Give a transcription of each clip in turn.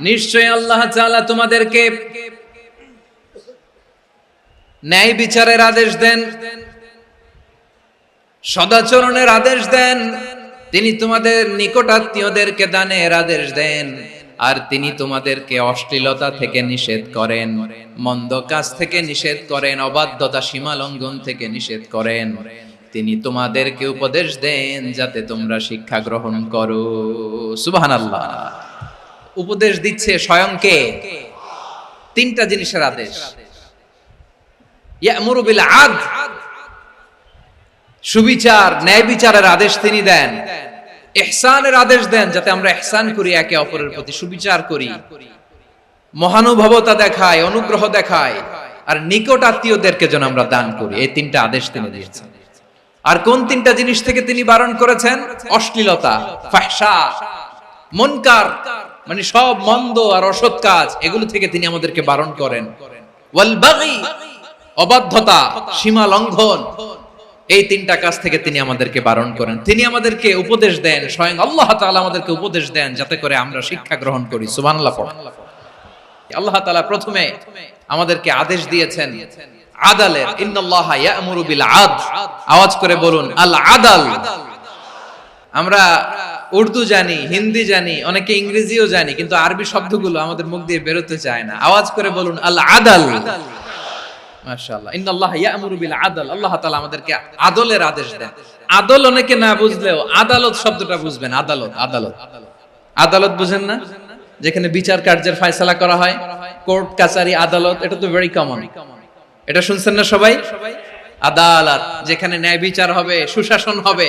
নিশ্চয় আল্লাহ তাআলা তোমাদেরকে ন্যায় বিচারের আদেশ দেন, সদাচরণের আদেশ দেন, তিনি তোমাদের নিকটাত্মীয়দেরকে দানের আদেশ দেন, আর তিনি তোমাদেরকে অশ্লীলতা থেকে নিষেধ করেন, মন্দ কাজ থেকে নিষেধ করেন, অবাধ্যতা সীমা লঙ্ঘন থেকে নিষেধ করেন। তিনি তোমাদেরকে উপদেশ দেন যাতে তোমরা শিক্ষা গ্রহণ করো। সুবহানাল্লাহ। উপদেশ দিচ্ছে স্বয়ংকে তিনটা জিনিসের আদেশ। আদ। সুবিচার, ন্যায় বিচারের আদেশ তিনি দেন। ইহসানের আদেশ দেন যাতে আমরা ইহসান করি, একে অপরের প্রতি সুবিচার করি। মহানুভবতা দেখায়, অনুগ্রহ দেখায়। আর নিকট আত্মীয়দেরকে যেন আমরা দান করি। এই তিনটা আদেশ তিনি দিয়েছেন। আর কোন তিনটা জিনিস থেকে তিনি বারণ করেছেন? অশ্লীলতা, ফাহশা, মনকার। মানে সব মন্দ আর অসৎ কাজ, এগুলো থেকে তিনি আমাদেরকে বারণ করেন। অবাধ্যতা, সীমা লঙ্ঘন, এই তিনটা কাজ থেকে তিনি আমাদেরকে বারণ করেন। তিনি আমাদেরকে উপদেশ দেন, স্বয়ং আল্লাহ তাআলা আমাদেরকে উপদেশ দেন, যাতে করে আমরা শিক্ষা গ্রহণ করি। আল্লাহ তাআলা প্রথমে আমাদেরকে আদেশ দিয়েছেন, আদালের আওয়াজ করে বলুন, আল আদাল। আমরা উর্দু জানি, হিন্দি জানি, অনেকে ইংরেজিও জানি, কিন্তু আরবি শব্দগুলো আমাদের মুখ দিয়ে বেরোতে চায় না। আওয়াজ করে বলুন আল্লাহ আদল যেখানে বিচার কার্যের ফয়সালা করা হয়, কোর্ট কাচারি আদালত, এটা তো ভেরি কমন এটা শুনছেন না সবাই? আদালত, যেখানে ন্যায় বিচার হবে, সুশাসন হবে।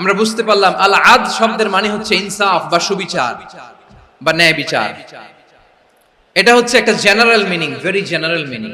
আমরা বুঝতে পারলাম, আল আদ শব্দের মানে হচ্ছে ইনসাফ বা সুবিচার বা ন্যায় বিচার। এটা হচ্ছে একটা general meaning very general meaning